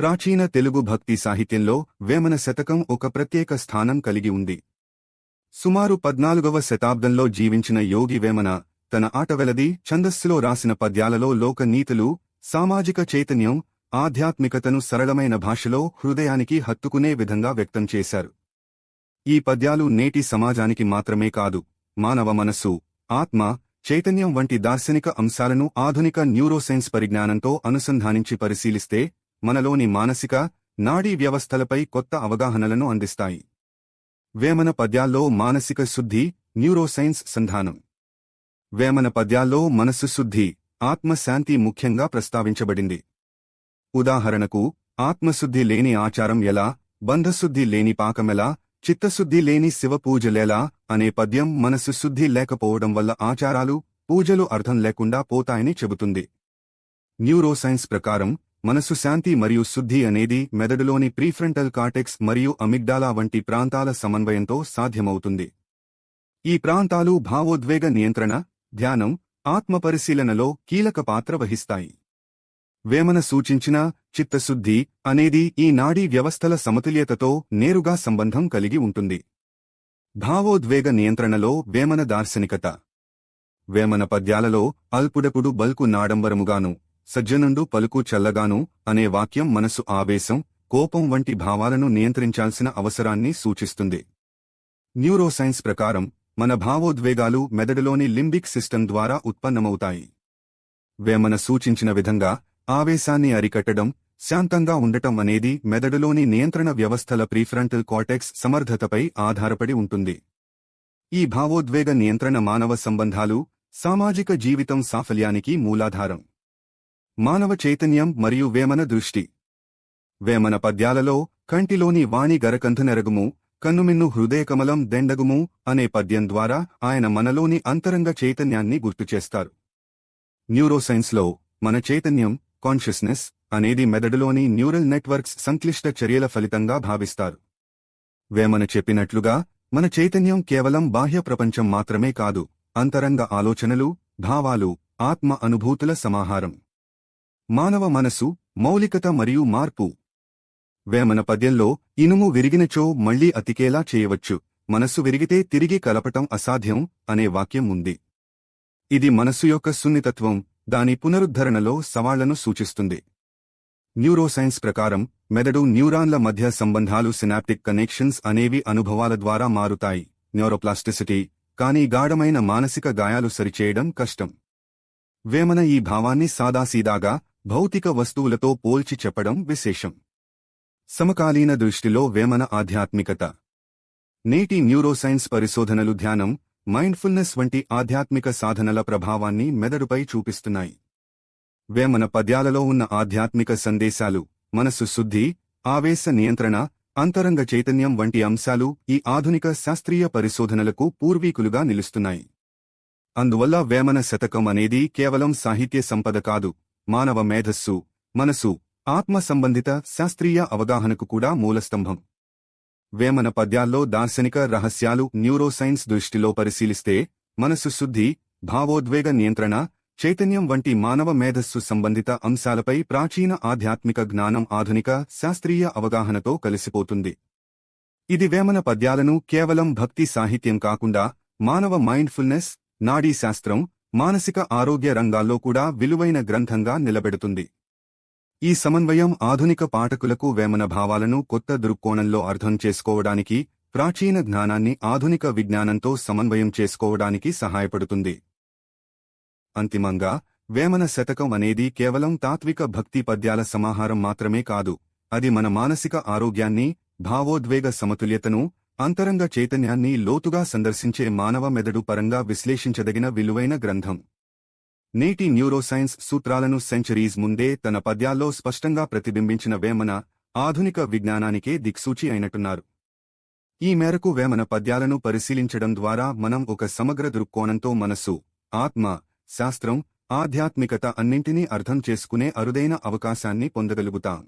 ప్రాచీన తెలుగు భక్తి సాహిత్యంలో వేమన శతకం ఒక ప్రత్యేక స్థానం కలిగి ఉంది. సుమారు పద్నాలుగవ శతాబ్దంలో జీవించిన యోగి వేమన తన ఆటవెలది ఛందస్సులో రాసిన పద్యాలలో లోక నీతులు సామాజిక చైతన్యం ఆధ్యాత్మికతను సరళమైన భాషలో హృదయానికి హత్తుకునే విధంగా వ్యక్తం చేశారు. ఈ పద్యాలు నేటి సమాజానికి మాత్రమే కాదు మానవ మనస్సు ఆత్మ చైతన్యం వంటి దార్శనిక అంశాలను ఆధునిక న్యూరోసైన్స్ పరిజ్ఞానంతో అనుసంధానించి పరిశీలిస్తే మనలోని మానసిక నాడీ వ్యవస్థలపై కొత్త అవగాహనలను అందిస్తాయి. వేమన పద్యాల్లో మానసిక శుద్ధి న్యూరోసైన్స్ సంధానం. వేమన పద్యాల్లో మనస్సు శుద్ధి ఆత్మశాంతి ముఖ్యంగా ప్రస్తావించబడింది. ఉదాహరణకు ఆత్మశుద్ధి లేని ఆచారం ఎలా బంధశుద్ధి లేని పాకమెలా చిత్తశుద్ధి లేని శివపూజలేలా అనే పద్యం మనసు శుద్ధి లేకపోవడం వల్ల ఆచారాలు పూజలు అర్థం లేకుండా పోతాయని చెబుతుంది. న్యూరోసైన్స్ ప్రకారం మనసు శాంతి మరియు శుద్ధి అనేది మెదడులోని ప్రీఫ్రంటల్ కార్టెక్స్ మరియు అమిగ్డాలా వంటి ప్రాంతాల సమన్వయంతో సాధ్యమవుతుంది. ఈ ప్రాంతాలు భావోద్వేగ నియంత్రణ ధ్యానం ఆత్మపరిశీలనలో కీలక పాత్ర వహిస్తాయి. వేమన సూచించిన చిత్తశుద్ధి అనేది ఈ నాడీ వ్యవస్థల సమతుల్యతతో నేరుగా సంబంధం కలిగి ఉంటుంది. భావోద్వేగ నియంత్రణలో వేమన దార్శనికత. వేమన పద్యాలలో అల్పుడపుడు బల్కు నాడంబరముగాను సజ్జనుండు పలుకు చల్లగాను అనే వాక్యం మనసు ఆవేశం కోపం వంటి భావాలను నియంత్రించాల్సిన అవసరాన్ని సూచిస్తుంది. న్యూరోసైన్స్ ప్రకారం మన భావోద్వేగాలు మెదడులోని లింబిక్ సిస్టమ్ ద్వారా ఉత్పన్నమవుతాయి. వేమన సూచించిన విధంగా ఆవేశాన్ని అరికట్టడం శాంతంగా ఉండటం అనేది మెదడులోని నియంత్రణ వ్యవస్థల ప్రీఫ్రంటల్ కార్టెక్స్ సమర్థతపై ఆధారపడి ఉంటుంది. ఈ భావోద్వేగ నియంత్రణ మానవ సంబంధాలు సామాజిక జీవితం సాఫల్యానికి మూలాధారం. మానవ చైతన్యం మరియు వేమన దృష్టి. వేమన పద్యాలలో కంటిలోని వాణి గరకంధనెరగుము కన్నుమిన్ను హృదయకమలం దెండగుము అనే పద్యం ద్వారా ఆయన మనలోని అంతరంగ చైతన్యాన్ని గుర్తుచేస్తారు న్యూరోసైన్స్లో మన చైతన్యం కాన్షియస్నెస్ అనేది మెదడులోని న్యూరల్ నెట్వర్క్స్ సంక్లిష్ట చర్యల ఫలితంగా భావిస్తారు. వేమన చెప్పినట్లుగా మన చైతన్యం కేవలం బాహ్య ప్రపంచం మాత్రమే కాదు అంతరంగ ఆలోచనలు భావాలు ఆత్మ అనుభూతుల సమాహారం. మానవ మనసు మౌలికత మరియు మార్పు. వేమన పద్యంలో ఇనుము విరిగినచో మళ్ళీ అతికేలా చేయవచ్చు. మనస్సు విరిగితే తిరిగి కలపటం అసాధ్యం అనే వాక్యం ఉంది. ఇది మనస్సు యొక్క సున్నితత్వం దాని పునరుద్ధరణలో సవాళ్ళను సూచిస్తుంది. న్యూరోసైన్స్ ప్రకారం మెదడు న్యూరాన్ల మధ్య సంబంధాలు సినాప్టిక్ కనెక్షన్స్ అనేవి అనుభవాల ద్వారా మారుతాయి. న్యూరోప్లాస్టిసిటీ కానీ గాఢమైన మానసిక గాయాలు సరిచేయడం కష్టం. వేమన ఈ భావాన్ని సాదాసీదాగా భౌతిక వస్తువులతో పోల్చి చెప్పడం విశేషం. సమకాలీన దృష్టిలో వేమన ఆధ్యాత్మికత. నేటి న్యూరోసైన్స్ పరిశోధనలు ధ్యానం మైండ్ఫుల్నెస్ వంటి ఆధ్యాత్మిక సాధనల ప్రభావాన్ని మెదడుపై చూపిస్తున్నాయి. వేమన పద్యాలలో ఉన్న ఆధ్యాత్మిక సందేశాలు మనస్సు శుద్ధి ఆవేశ నియంత్రణ అంతరంగ చైతన్యం వంటి అంశాలు ఈ ఆధునిక శాస్త్రీయ పరిశోధనలకు పూర్వీకులుగా నిలుస్తున్నాయి. అందువల్ల వేమన శతకం అనేది కేవలం సాహిత్య సంపద కాదు మానవ మేధస్సు మనసు ఆత్మ సంబంధిత శాస్త్రీయ అవగాహనకు కూడా మూలస్తంభం. వేమన పద్యాల్లో దార్శనిక రహస్యాలు న్యూరోసైన్స్ దృష్టిలో పరిశీలిస్తే మనసు శుద్ధి భావోద్వేగ నియంత్రణ చైతన్యం వంటి మానవ మేధస్సు సంబంధిత అంశాలపై ప్రాచీన ఆధ్యాత్మిక జ్ఞానం ఆధునిక శాస్త్రీయ అవగాహనతో కలిసిపోతుంది. ఇది వేమన పద్యాలను కేవలం భక్తి సాహిత్యం కాకుండా మానవ మైండ్ఫుల్నెస్ నాడీ శాస్త్రం మానసిక ఆరోగ్య రంగాల్లో కూడా విలువైన గ్రంథంగా నిలబెడుతుంది. ఈ సమన్వయం ఆధునిక పాఠకులకు వేమన భావాలను కొత్త దృక్కోణంలో అర్థం చేసుకోవడానికి ప్రాచీన జ్ఞానాన్ని ఆధునిక విజ్ఞానంతో సమన్వయం చేసుకోవడానికి సహాయపడుతుంది. అంతిమంగా వేమన శతకం అనేది కేవలం తాత్విక భక్తి పద్యాల సమాహారం మాత్రమే కాదు అది మన మానసిక ఆరోగ్యాన్ని భావోద్వేగ సమతుల్యతను అంతరంగ చైతన్యాన్ని లోతుగా సందర్శించే మానవ మెదడు పరంగా విశ్లేషించదగిన విలువైన గ్రంథం. నేటి న్యూరోసైన్స్ సూత్రాలను సెంచరీస్ ముందే తన పద్యాల్లో స్పష్టంగా ప్రతిబింబించిన వేమన ఆధునిక విజ్ఞానానికే దిక్సూచి అయినట్టున్నారు. ఈ మేరకు వేమన పద్యాలను పరిశీలించడం ద్వారా మనం ఒక సమగ్ర దృక్కోణంతో మనస్సు ఆత్మ శాస్త్రం ఆధ్యాత్మికత అన్నింటినీ అర్థం చేసుకునే అరుదైన అవకాశాన్ని పొందగలుగుతాం.